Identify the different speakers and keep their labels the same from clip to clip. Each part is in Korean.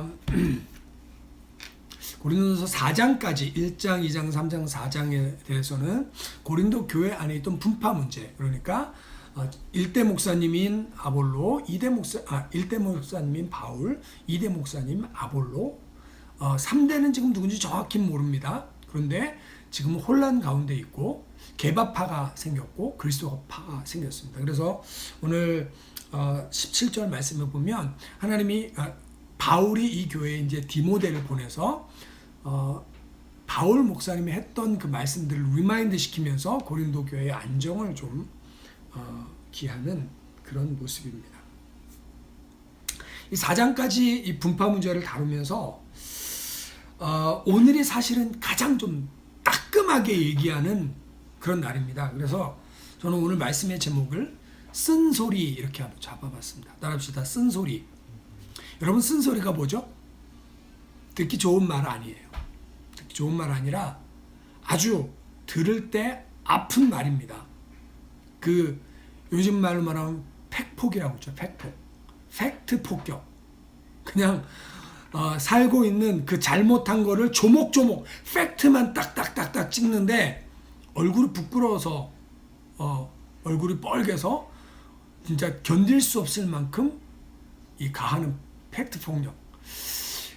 Speaker 1: 어, 고린도서 4장까지 1장, 2장, 3장, 4장에 대해서는 고린도 교회 안에 있던 분파 문제 그러니까 어, 1대 목사님인 아볼로, 2대 목사 아 1대 목사님인 바울, 2대 목사님 아볼로, 어, 3대는 지금 누군지 정확히 모릅니다. 그런데 지금 혼란 가운데 있고 개바파가 생겼고 그리스도파가 생겼습니다. 그래서 오늘 어, 17절 말씀을 보면 하나님이 아, 바울이 이 교회에 이제 디모데를 보내서 어, 바울 목사님이 했던 그 말씀들을 리마인드 시키면서 고린도 교회의 안정을 좀 어, 기하는 그런 모습입니다. 이 4장까지 이 분파 문제를 다루면서 어, 오늘이 사실은 가장 좀 따끔하게 얘기하는 그런 날입니다. 그래서 저는 오늘 말씀의 제목을 쓴소리 이렇게 한번 잡아봤습니다. 따라합시다. 쓴소리. 여러분 쓴소리가 뭐죠? 듣기 좋은 말 아니에요. 듣기 좋은 말 아니라 아주 들을 때 아픈 말입니다. 그 요즘 말로 말하면 팩폭이라고 했죠. 팩폭. 팩트 폭격. 그냥 어, 살고 있는 그 잘못한 거를 조목조목 팩트만 딱딱딱딱 찍는데 얼굴이 부끄러워서 어, 얼굴이 뻘개서 진짜 견딜 수 없을 만큼 이 가하는 팩트 폭력.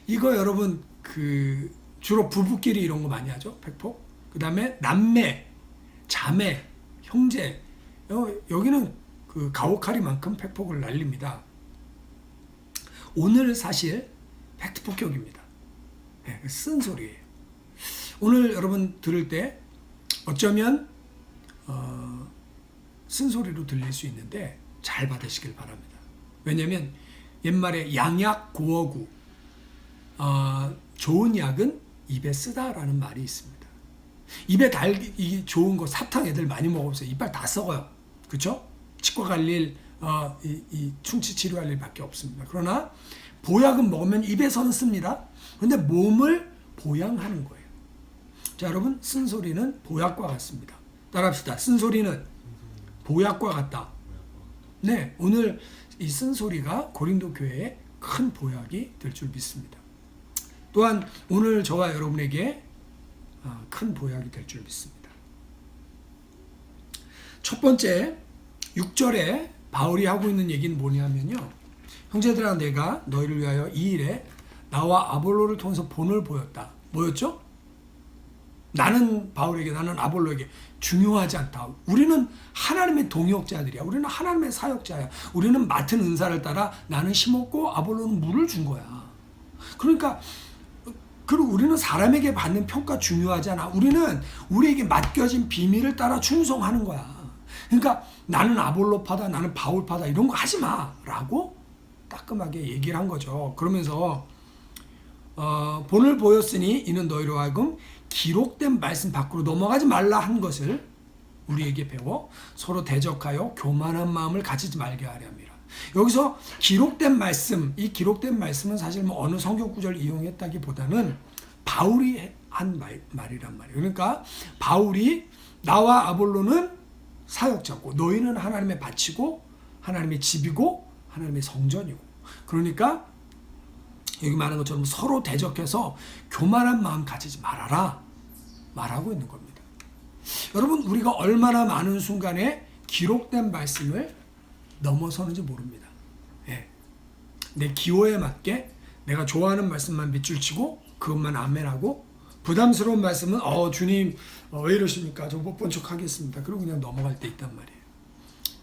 Speaker 1: 이거 여러분 그 주로 부부끼리 이런 거 많이 하죠. 팩폭. 그다음에 남매, 자매, 형제. 어, 여기는 그 가오카리만큼 팩폭을 날립니다. 오늘 사실 팩트 폭격입니다. 네, 쓴 소리예요. 오늘 여러분 들을 때 어쩌면 어, 쓴 소리로 들릴 수 있는데 잘 받으시길 바랍니다. 왜냐하면 옛말에 양약 고어구 어, 좋은 약은 입에 쓰다라는 말이 있습니다. 입에 달기 좋은 거 사탕 애들 많이 먹으면서 이빨 다 썩어요. 그렇죠? 치과 갈 일, 어, 이, 이 충치 치료할 일밖에 없습니다. 그러나 보약은 먹으면 입에서는 씁니다. 그런데 몸을 보양하는 거예요. 자, 여러분 쓴소리는 보약과 같습니다. 따라합시다. 쓴소리는 보약과 같다. 네, 오늘 이 쓴소리가 고린도 교회에 큰 보약이 될 줄 믿습니다. 또한 오늘 저와 여러분에게 어, 큰 보약이 될 줄 믿습니다. 첫 번째 6절에 바울이 하고 있는 얘기는 뭐냐면요. 형제들아 내가 너희를 위하여 이 일에 나와 아볼로를 통해서 본을 보였다. 뭐였죠? 나는 바울에게 나는 아볼로에게 중요하지 않다. 우리는 하나님의 동역자들이야. 우리는 하나님의 사역자야. 우리는 맡은 은사를 따라 나는 심었고 아볼로는 물을 준 거야. 그러니까 그리고 우리는 사람에게 받는 평가 중요하지 않아. 우리는 우리에게 맡겨진 비밀을 따라 충성하는 거야. 그러니까 나는 아볼로파다, 나는 바울파다 이런 거 하지 마라고 따끔하게 얘기를 한 거죠. 그러면서 어, 본을 보였으니 이는 너희로 하여금 기록된 말씀 밖으로 넘어가지 말라 한 것을 우리에게 배워 서로 대적하여 교만한 마음을 가지지 말게 하려 함이라. 여기서 기록된 말씀, 이 기록된 말씀은 사실 뭐 어느 성경 구절 이용했다기보다는 바울이 한 말, 말이란 말이에요. 그러니까 바울이 나와 아볼로는 사역자고 너희는 하나님의 바치고 하나님의 집이고 하나님의 성전이고 그러니까 여기 말하는 것처럼 서로 대적해서 교만한 마음 가지지 말아라 말하고 있는 겁니다. 여러분 우리가 얼마나 많은 순간에 기록된 말씀을 넘어서는지 모릅니다. 예. 내 기호에 맞게 내가 좋아하는 말씀만 밑줄 치고 그것만 아멘하고 부담스러운 말씀은 어 주님 어, 왜 이러십니까? 저 못 본 척 하겠습니다. 그리고 그냥 넘어갈 때 있단 말이에요.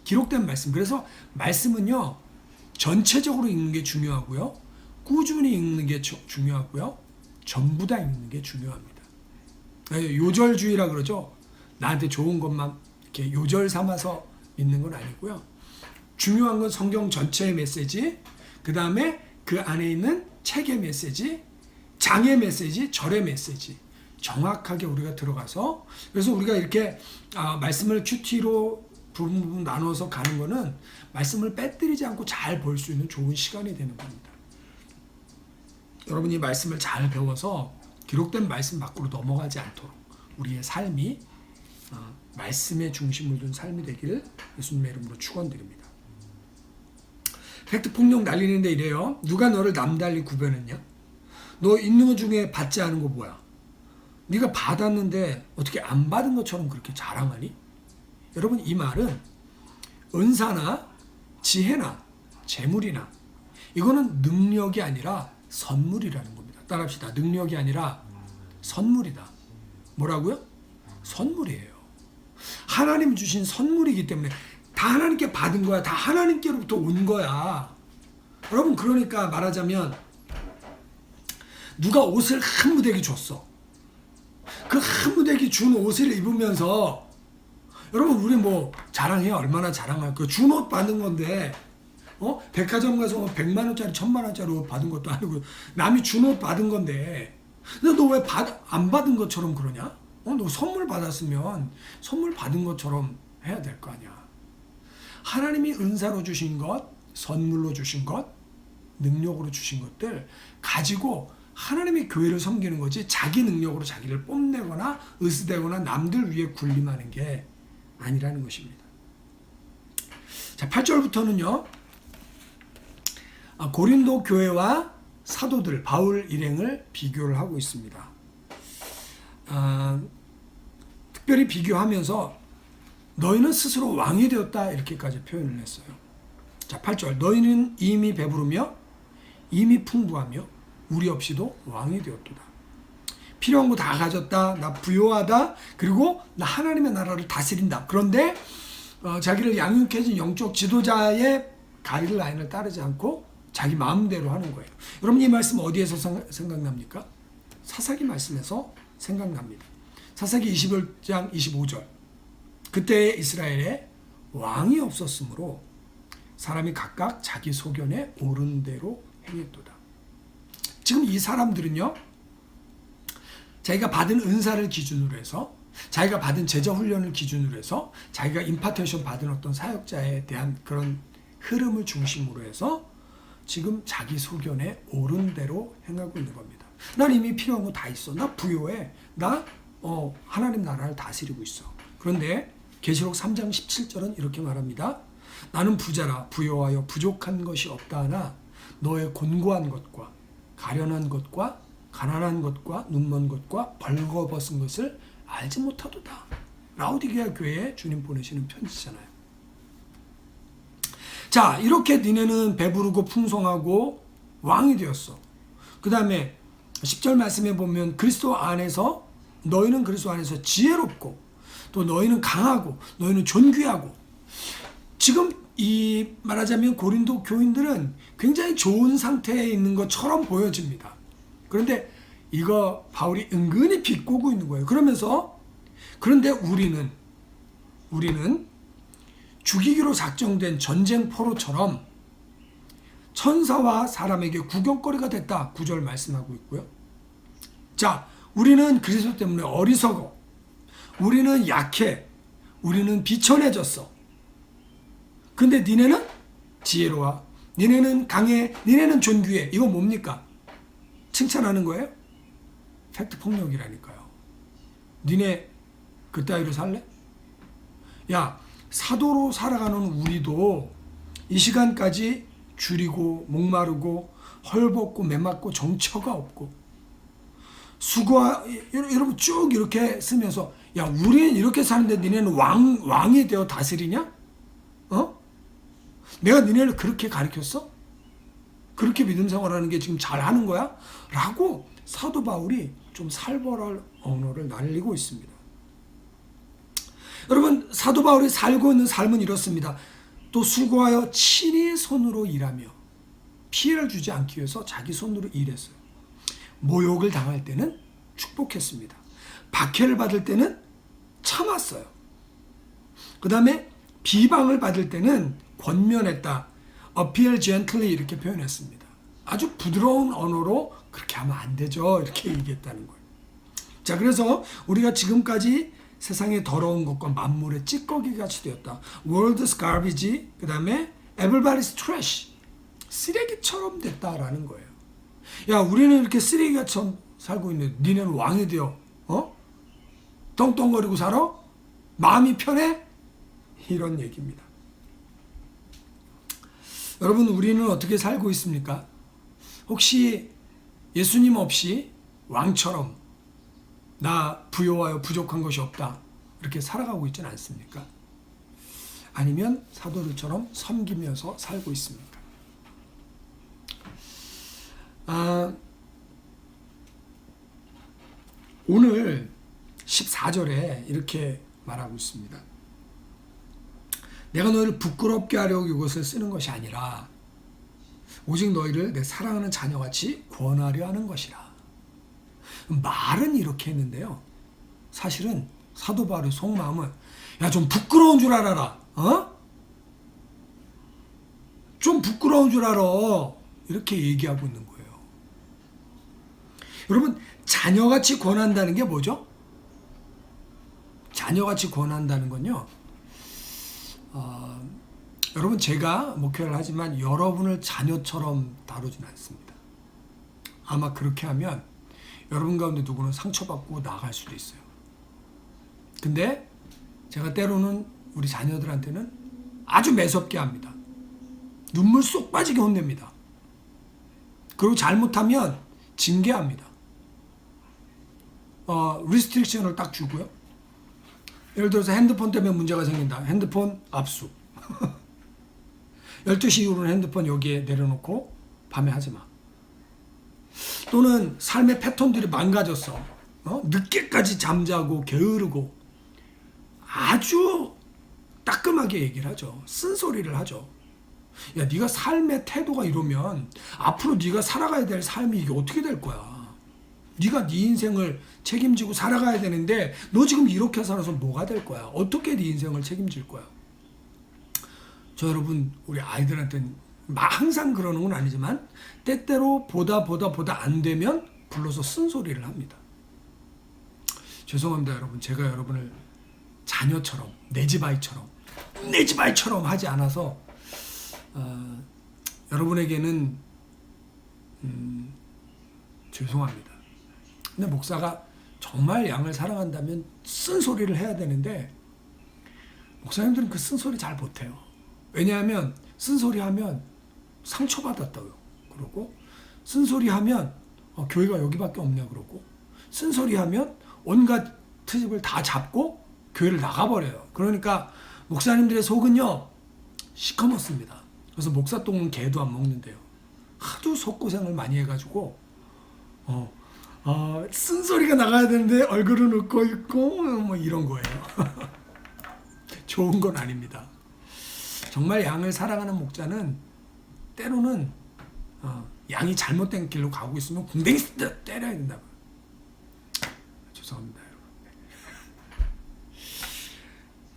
Speaker 1: 기록된 말씀. 그래서 말씀은요 전체적으로 읽는 게 중요하고요. 꾸준히 읽는 게 저- 중요하고요. 전부 다 읽는 게 중요합니다. 예, 요절주의라 그러죠. 나한테 좋은 것만 이렇게 요절 삼아서 믿는 건 아니고요. 중요한 건 성경 전체의 메시지, 그 다음에 그 안에 있는 책의 메시지, 장의 메시지, 절의 메시지. 정확하게 우리가 들어가서 그래서 우리가 이렇게 아, 말씀을 큐티로 부분 부분 나눠서 가는 거는 말씀을 빼뜨리지 않고 잘 볼 수 있는 좋은 시간이 되는 겁니다. 여러분이 말씀을 잘 배워서 기록된 말씀 밖으로 넘어가지 않도록 우리의 삶이 어, 말씀의 중심을 둔 삶이 되기를 예수님의 이름으로 축원드립니다. 팩트 폭력 날리는데 이래요. 누가 너를 남달리 구별했냐? 너 있는 것 중에 받지 않은 거 뭐야? 네가 받았는데 어떻게 안 받은 것처럼 그렇게 자랑하니? 여러분 이 말은 은사나 지혜나 재물이나 이거는 능력이 아니라 선물이라는 겁니다. 따라합시다. 능력이 아니라 선물이다. 뭐라고요? 선물이에요. 하나님 주신 선물이기 때문에 다 하나님께 받은 거야. 다 하나님께로부터 온 거야. 여러분 그러니까 말하자면 누가 옷을 한 무더기 줬어. 그 한 무더기 준 옷을 입으면서 여러분 우리 뭐 자랑해요. 얼마나 자랑할 거. 준옷 받는 건데 어? 백화점 가서 뭐 100만 원짜리, 1000만 원짜리 옷 받은 것도 아니고 남이 준 옷 받은 건데 너 왜 안 받은 것처럼 그러냐? 어, 너 선물 받았으면 선물 받은 것처럼 해야 될 거 아니야. 하나님이 은사로 주신 것, 선물로 주신 것, 능력으로 주신 것들 가지고 하나님의 교회를 섬기는 거지 자기 능력으로 자기를 뽐내거나 으스대거나 남들 위에 군림하는 게 아니라는 것입니다. 자, 8절부터는요. 아, 고린도 교회와 사도들 바울 일행을 비교를 하고 있습니다. 아, 특별히 비교하면서 너희는 스스로 왕이 되었다 이렇게까지 표현을 했어요. 자, 8절 너희는 이미 배부르며 이미 풍부하며 우리 없이도 왕이 되었도다. 필요한 거 다 가졌다. 나 부요하다. 그리고 나 하나님의 나라를 다스린다. 그런데 어, 자기를 양육해준 영적 지도자의 가이드라인을 따르지 않고 자기 마음대로 하는 거예요. 여러분 이 말씀 어디에서 생각납니까? 사사기 말씀에서 생각납니다. 사사기 21장 25절. 그때 이스라엘에 왕이 없었으므로 사람이 각각 자기 소견에 옳은 대로 행했도다. 지금 이 사람들은요. 자기가 받은 은사를 기준으로 해서 자기가 받은 제자 훈련을 기준으로 해서 자기가 임파테이션 받은 어떤 사역자에 대한 그런 흐름을 중심으로 해서 지금 자기 소견에 옳은 대로 행하고 있는 겁니다. 난 이미 필요한 거 다 있어. 나 부요해. 나 어, 하나님 나라를 다스리고 있어. 그런데 계시록 3장 17절은 이렇게 말합니다. 나는 부자라 부요하여 부족한 것이 없다 하나 너의 곤고한 것과 가련한 것과 가난한 것과 눈먼 것과 벌거벗은 것을 알지 못하도다. 라우디게아 교회에 주님 보내시는 편지잖아요. 자, 이렇게 니네는 배부르고 풍성하고 왕이 되었어. 그 다음에 10절 말씀에 보면 그리스도 안에서 너희는 그리스도 안에서 지혜롭고 또 너희는 강하고 너희는 존귀하고 지금 이 말하자면 고린도 교인들은 굉장히 좋은 상태에 있는 것처럼 보여집니다. 그런데 이거 바울이 은근히 비꼬고 있는 거예요. 그러면서 그런데 우리는 우리는 죽이기로 작정된 전쟁 포로처럼 천사와 사람에게 구경거리가 됐다. 구절 말씀하고 있고요. 자, 우리는 그리스도 때문에 어리석어. 우리는 약해. 우리는 비천해졌어. 근데 니네는 지혜로워. 니네는 강해. 니네는 존귀해. 이거 뭡니까? 칭찬하는 거예요? 팩트 폭력이라니까요. 니네 그따위로 살래? 야, 사도로 살아가는 우리도 이 시간까지 줄이고 목마르고 헐벗고 매맞고 정처가 없고 수고하 여러분 쭉 이렇게 쓰면서 야 우리는 이렇게 사는데 니네는 왕 왕이 되어 다스리냐? 어? 내가 니네를 그렇게 가르쳤어? 그렇게 믿음 생활하는 게 지금 잘하는 거야? 라고 사도 바울이 좀 살벌할 언어를 날리고 있습니다. 여러분 사도 바울이 살고 있는 삶은 이렇습니다. 또 수고하여 친히 손으로 일하며 피해를 주지 않기 위해서 자기 손으로 일했어요. 모욕을 당할 때는 축복했습니다. 박해를 받을 때는 참았어요. 그 다음에 비방을 받을 때는 권면했다. appear gently 이렇게 표현했습니다. 아주 부드러운 언어로 그렇게 하면 안 되죠. 이렇게 얘기했다는 거예요. 자, 그래서 우리가 지금까지 세상의 더러운 것과 만물의 찌꺼기 같이 되었다. World's garbage, 그 다음에 everybody's trash. 쓰레기처럼 됐다라는 거예요. 야, 우리는 이렇게 쓰레기처럼 살고 있는데 니네는 왕이 되어, 어? 떵떵거리고 살아? 마음이 편해? 이런 얘기입니다. 여러분, 우리는 어떻게 살고 있습니까? 혹시 예수님 없이 왕처럼 나 부여하여 부족한 것이 없다. 이렇게 살아가고 있지는 않습니까? 아니면 사도들처럼 섬기면서 살고 있습니까? 아, 오늘 14절에 이렇게 말하고 있습니다. 내가 너희를 부끄럽게 하려고 이것을 쓰는 것이 아니라 오직 너희를 내 사랑하는 자녀같이 구원하려 하는 것이라. 말은 이렇게 했는데요. 사실은 사도 바울의 속마음은 야 좀 부끄러운 줄 알아라. 어? 좀 부끄러운 줄 알아. 이렇게 얘기하고 있는 거예요. 여러분 자녀같이 권한다는 게 뭐죠? 자녀같이 권한다는 건요. 어, 여러분 제가 목회를 하지만 여러분을 자녀처럼 다루진 않습니다. 아마 그렇게 하면 여러분 가운데 누구는 상처받고 나갈 수도 있어요. 근데 제가 때로는 우리 자녀들한테는 아주 매섭게 합니다. 눈물 쏙 빠지게 혼냅니다. 그리고 잘못하면 징계합니다. 어, 리스트릭션을 딱 주고요. 예를 들어서 핸드폰 때문에 문제가 생긴다. 핸드폰 압수. 12시 이후로는 핸드폰 여기에 내려놓고 밤에 하지 마. 또는 삶의 패턴들이 망가졌어. 어? 늦게까지 잠자고 게으르고 아주 따끔하게 얘기를 하죠. 쓴소리를 하죠. 야, 네가 삶의 태도가 이러면 앞으로 네가 살아가야 될 삶이 이게 어떻게 될 거야? 네가 네 인생을 책임지고 살아가야 되는데 너 지금 이렇게 살아서 뭐가 될 거야? 어떻게 네 인생을 책임질 거야? 저 여러분 우리 아이들한테는 막 항상 그러는 건 아니지만 때때로 보다 보다 보다 안 되면 불러서 쓴소리를 합니다. 죄송합니다 여러분 제가 여러분을 자녀처럼 내 집 아이처럼 내 집 아이처럼 하지 않아서 어, 여러분에게는 음, 죄송합니다. 근데 목사가 정말 양을 사랑한다면 쓴소리를 해야 되는데 목사님들은 그 쓴소리 잘 못해요. 왜냐하면 쓴소리 하면 상처받았다고요. 그러고 쓴소리 하면 어, 교회가 여기밖에 없냐 그러고 쓴소리 하면 온갖 트집을 다 잡고 교회를 나가버려요. 그러니까 목사님들의 속은요 시커멓습니다. 그래서 목사 똥은 개도 안 먹는데요. 하도 속고생을 많이 해가지고 어, 어, 쓴소리가 나가야 되는데 얼굴은 웃고 있고 뭐 이런 거예요. 좋은 건 아닙니다. 정말 양을 사랑하는 목자는 때로는 어, 양이 잘못된 길로 가고 있으면 궁뎅이 때려야 된다고. 죄송합니다, 여러분.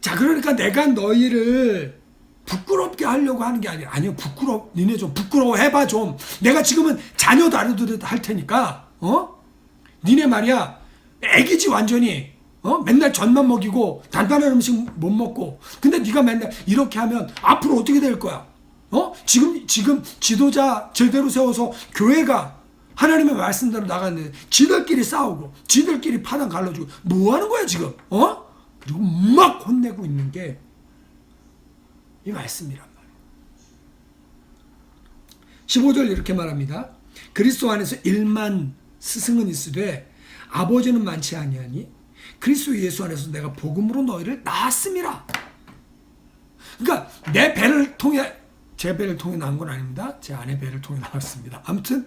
Speaker 1: 자, 그러니까 내가 너희를 부끄럽게 하려고 하는 게 아니라 아니요 부끄러 니네 좀 부끄러워 해봐 좀. 내가 지금은 자녀 다루듯 할 테니까 어? 니네 말이야 애기지 완전히. 어? 맨날 젖만 먹이고 단단한 음식 못 먹고. 근데 네가 맨날 이렇게 하면 앞으로 어떻게 될 거야 어 지금 지금 지도자 제대로 세워서 교회가 하나님의 말씀대로 나갔는데 지들끼리 싸우고 지들끼리 파당 갈라주고 뭐 하는 거야 지금 어 그리고 막 혼내고 있는 게 이 말씀이란 말이에요. 15절 이렇게 말합니다. 그리스도 안에서 일만 스승은 있으되 아버지는 많지 아니하니 그리스도 예수 안에서 내가 복음으로 너희를 낳았음이라. 그러니까 내 배를 통해 제 배를 통해 낳은 건 아닙니다. 제 아내 배를 통해 나왔습니다. 아무튼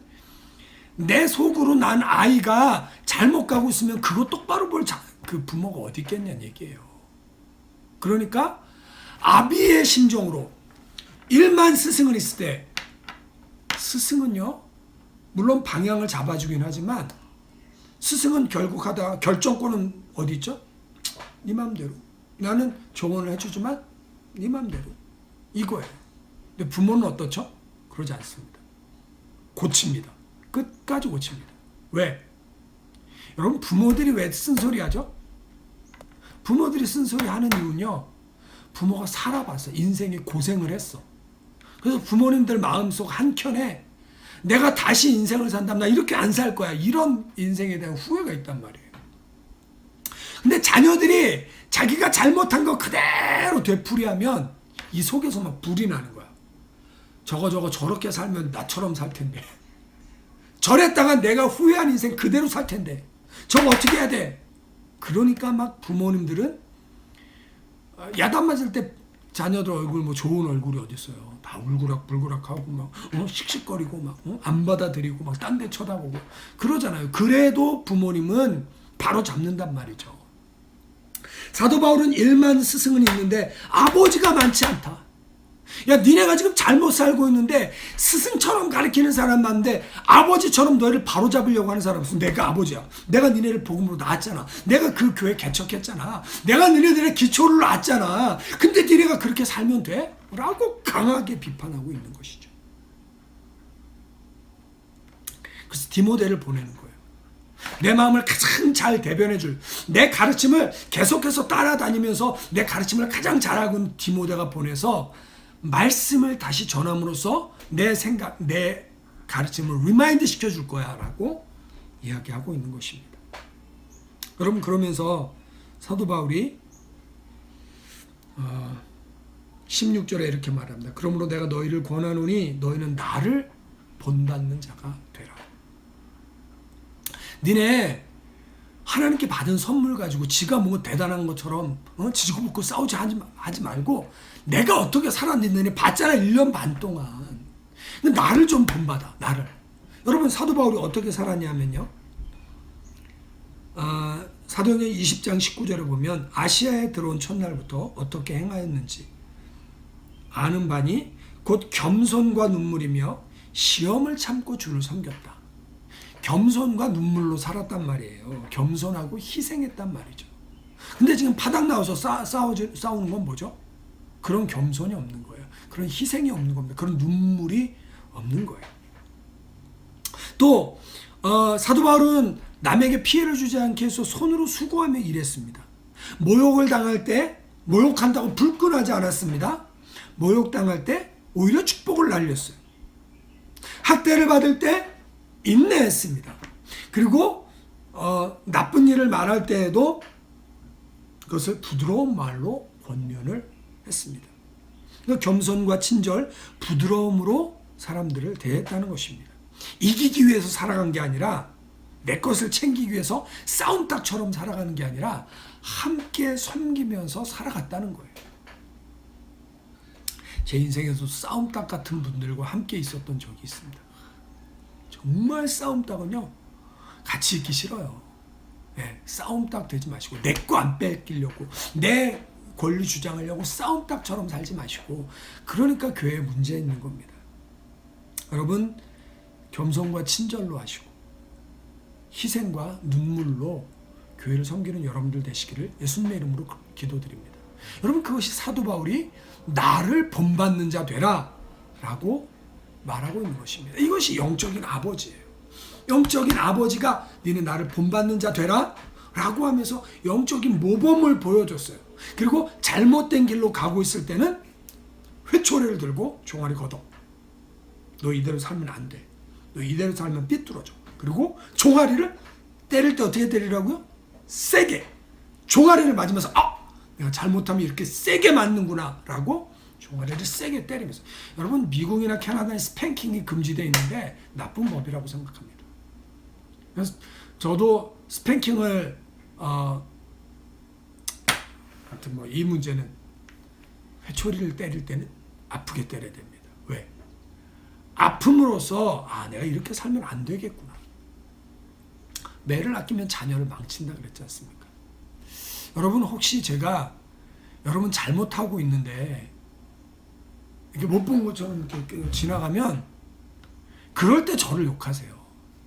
Speaker 1: 내 속으로 난 아이가 잘못 가고 있으면 그거 똑바로 볼 그 부모가 어디 있겠냐는 얘기예요. 그러니까 아비의 심정으로 일만 스승은 있을 때 스승은요 물론 방향을 잡아주긴 하지만 스승은 결국 하다 결정권은 어디 있죠? 네 맘대로 나는 조언을 해주지만 네 맘대로 이거예요 근데 부모는 어떻죠? 그러지 않습니다 고칩니다 끝까지 고칩니다 왜? 여러분 부모들이 왜 쓴소리 하죠? 부모들이 쓴소리 하는 이유는요 부모가 살아봤어. 인생에 고생을 했어. 그래서 부모님들 마음속 한켠에 내가 다시 인생을 산다면 나 이렇게 안 살 거야. 이런 인생에 대한 후회가 있단 말이에요. 근데 자녀들이 자기가 잘못한 거 그대로 되풀이하면 이 속에서 막 불이 나는 거야. 저거 저거 저렇게 살면 나처럼 살 텐데. 저랬다가 내가 후회한 인생 그대로 살 텐데 저거 어떻게 해야 돼? 그러니까 막 부모님들은 어, 야단 맞을 때 자녀들 얼굴 뭐 좋은 얼굴이 어디 있어요? 다 울그락불그락하고 막 어? 씩씩거리고 막안 받아들이고 막 딴 데 쳐다보고 그러잖아요. 그래도 부모님은 바로 잡는단 말이죠. 사도 바울은 일만 스승은 있는데 아버지가 많지 않다. 야, 니네가 지금 잘못 살고 있는데 스승처럼 가르치는 사람 많은데 아버지처럼 너희를 바로잡으려고 하는 사람 없어. 내가 아버지야. 내가 니네를 복음으로 낳았잖아. 내가 그 교회 개척했잖아. 내가 니네들의 기초를 놨잖아. 근데 니네가 그렇게 살면 돼? 라고 강하게 비판하고 있는 것이죠. 그래서 디모데를 보내는 거예요. 내 마음을 가장 잘 대변해 줄, 내 가르침을 계속해서 따라다니면서 내 가르침을 가장 잘하고 디모데가 보내서 말씀을 다시 전함으로써 내 생각, 내 가르침을 리마인드 시켜줄 거야 라고 이야기하고 있는 것입니다. 여러분, 그러면서 사도 바울이 어, 16절에 이렇게 말합니다. 그러므로 내가 너희를 권하노니 너희는 나를 본받는 자가 되라. 니네 하나님께 받은 선물 가지고 지가 뭔가 대단한 것처럼 어? 지지고 볶고 싸우지 하지, 마- 하지 말고 내가 어떻게 살았는지 봤잖아 1년 반 동안 근데 나를 좀 본받아 나를 여러분 사도 바울이 어떻게 살았냐면요 아, 사도행전 20장 19절에 보면 아시아에 들어온 첫날부터 어떻게 행하였는지 아는 바니 곧 겸손과 눈물이며 시험을 참고 주를 섬겼다. 겸손과 눈물로 살았단 말이에요. 겸손하고 희생했단 말이죠. 근데 지금 파닥 나와서 싸, 싸우지, 싸우는 건 뭐죠? 그런 겸손이 없는 거예요. 그런 희생이 없는 겁니다. 그런 눈물이 없는 거예요. 또 어, 사도 바울은 남에게 피해를 주지 않게 해서 손으로 수고하며 일했습니다. 모욕을 당할 때 모욕한다고 불끈하지 않았습니다. 모욕당할 때 오히려 축복을 날렸어요. 학대를 받을 때 인내했습니다. 그리고 어, 나쁜 일을 말할 때에도 그것을 부드러운 말로 권면을 했습니다. 그 겸손과 친절, 부드러움으로 사람들을 대했다는 것입니다. 이기기 위해서 살아간 게 아니라 내 것을 챙기기 위해서 싸움닭처럼 살아가는 게 아니라 함께 섬기면서 살아갔다는 거예요. 제 인생에서 싸움닭 같은 분들과 함께 있었던 적이 있습니다. 정말 싸움닭은요, 같이 있기 싫어요. 예, 싸움닭 되지 마시고, 내 거 안 뺏기려고, 내 권리 주장하려고 싸움닭처럼 살지 마시고, 그러니까 교회에 문제 있는 겁니다. 여러분, 겸손과 친절로 하시고, 희생과 눈물로 교회를 섬기는 여러분들 되시기를 예수님의 이름으로 기도드립니다. 여러분 그것이 사도 바울이 나를 본받는 자 되라 라고 말하고 있는 것입니다. 이것이 영적인 아버지예요. 영적인 아버지가 니네 나를 본받는 자 되라 라고 하면서 영적인 모범을 보여줬어요. 그리고 잘못된 길로 가고 있을 때는 회초리를 들고 종아리 걷어. 너 이대로 살면 안 돼. 너 이대로 살면 삐뚤어져. 그리고 종아리를 때릴 때 어떻게 때리라고요? 세게. 종아리를 맞으면서 아, 내가 잘못하면 이렇게 세게 맞는구나 라고 종아리를 세게 때리면서 여러분 미국이나 캐나다에 스팽킹이 금지되어 있는데 나쁜 법이라고 생각합니다. 그래서 저도 스팽킹을 어 하여튼 뭐 이 문제는 회초리를 때릴 때는 아프게 때려야 됩니다. 왜? 아픔으로써 아 내가 이렇게 살면 안 되겠구나. 매를 아끼면 자녀를 망친다 그랬지 않습니까? 여러분 혹시 제가 여러분 잘못하고 있는데 이렇게 못 본 것처럼 이렇게 지나가면 그럴 때 저를 욕하세요.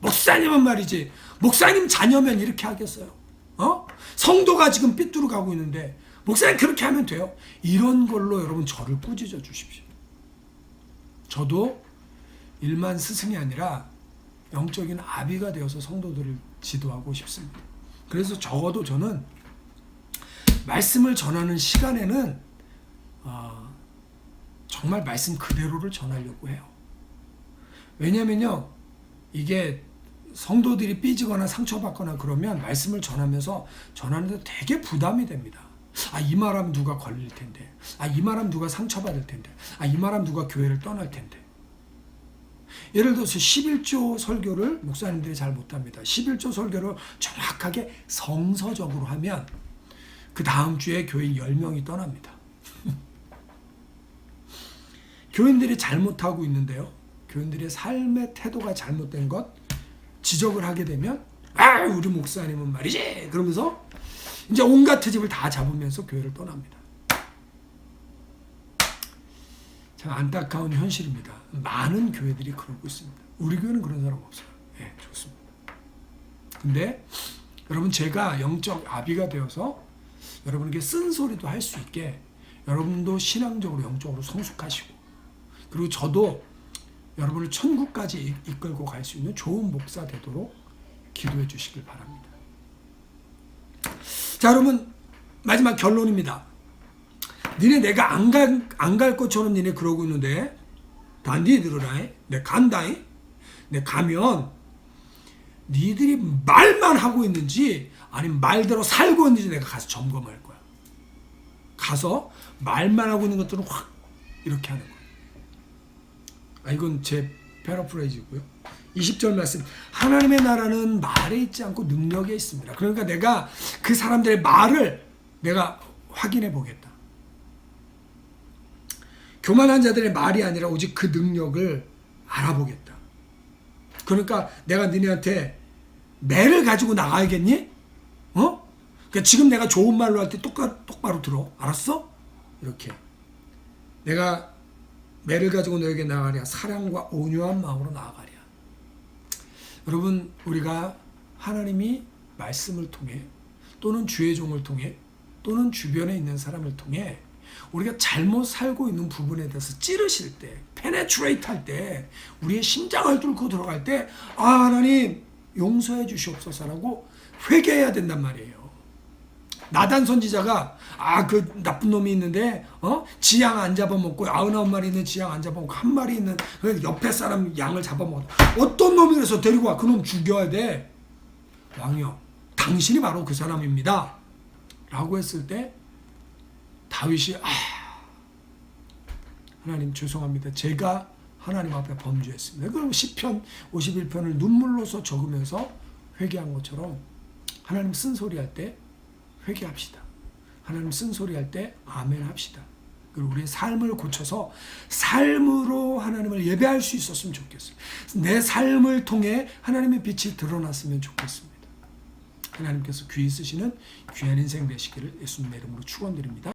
Speaker 1: 목사님은 말이지 목사님 자녀면 이렇게 하겠어요. 어? 성도가 지금 삐뚤어 가고 있는데 목사님 그렇게 하면 돼요. 이런 걸로 여러분 저를 꾸짖어 주십시오. 저도 일만 스승이 아니라 영적인 아비가 되어서 성도들을 지도하고 싶습니다. 그래서 적어도 저는 말씀을 전하는 시간에는 어, 정말 말씀 그대로를 전하려고 해요. 왜냐면요, 이게 성도들이 삐지거나 상처받거나 그러면 말씀을 전하면서 전하는데 되게 부담이 됩니다. 아, 이 말하면 누가 걸릴 텐데. 아, 이 말하면 누가 상처받을 텐데. 아, 이 말하면 누가 교회를 떠날 텐데. 예를 들어서 11조 설교를 목사님들이 잘 못합니다. 11조 설교를 정확하게 성서적으로 하면 그 다음 주에 교인 10명이 떠납니다. 교인들이 잘못하고 있는데요. 교인들의 삶의 태도가 잘못된 것 지적을 하게 되면 아 우리 목사님은 말이지 그러면서 이제 온갖 트집을 다 잡으면서 교회를 떠납니다. 참 안타까운 현실입니다. 많은 교회들이 그러고 있습니다. 우리 교회는 그런 사람 없어요. 예, 좋습니다. 근데 여러분 제가 영적 아비가 되어서 여러분에게 쓴소리도 할 수 있게 여러분도 신앙적으로 영적으로 성숙하시고 그리고 저도 여러분을 천국까지 이- 이끌고 갈 수 있는 좋은 목사 되도록 기도해 주시길 바랍니다. 자, 여러분 마지막 결론입니다. 니네 내가 안갈안갈 것처럼 니네 그러고 있는데 단디 들으라이. 내 간다이. 내 가면 니들이 말만 하고 있는지 아니면 말대로 살고 있는지 내가 가서 점검할 거야. 가서 말만 하고 있는 것들은 확 이렇게 하는 거야. 아, 이건 제 패러프레이즈고요. 20절 말씀. 하나님의 나라는 말에 있지 않고 능력에 있습니다. 그러니까 내가 그 사람들의 말을 내가 확인해 보겠다. 교만한 자들의 말이 아니라 오직 그 능력을 알아보겠다. 그러니까 내가 너네한테 매를 가지고 나가야겠니? 어? 그러니까 지금 내가 좋은 말로 할 때 똑바로 들어. 알았어? 이렇게. 내가 매를 가지고 너에게 나가랴 사랑과 온유한 마음으로 나아가랴. 여러분 우리가 하나님이 말씀을 통해 또는 주의 종을 통해 또는 주변에 있는 사람을 통해 우리가 잘못 살고 있는 부분에 대해서 찌르실 때, 페네트레이트 할 때, 우리의 심장을 뚫고 들어갈 때, 아, 하나님, 용서해 주시옵소서라고 회개해야 된단 말이에요. 나단 선지자가 아 그 나쁜 놈이 있는데 어? 지양 안 잡아먹고 아흔아홉 마리 있는 지양 안 잡아먹고 한 마리 있는 그 옆에 사람 양을 잡아먹었다 어떤 놈이 그래서 데리고 와? 그 놈 죽여야 돼. 왕이여 당신이 바로 그 사람입니다. 라고 했을 때 다윗이 아 하나님 죄송합니다. 제가 하나님 앞에 범죄했습니다. 그럼 시편 51편을 눈물로서 적으면서 회개한 것처럼 하나님 쓴소리 할 때 회개합시다. 하나님 쓴소리 할 때 아멘 합시다. 그리고 우리의 삶을 고쳐서 삶으로 하나님을 예배할 수 있었으면 좋겠어요. 내 삶을 통해 하나님의 빛이 드러났으면 좋겠습니다. 하나님께서 귀히 쓰시는 귀한 인생 되시기를 예수님의 이름으로 축원드립니다.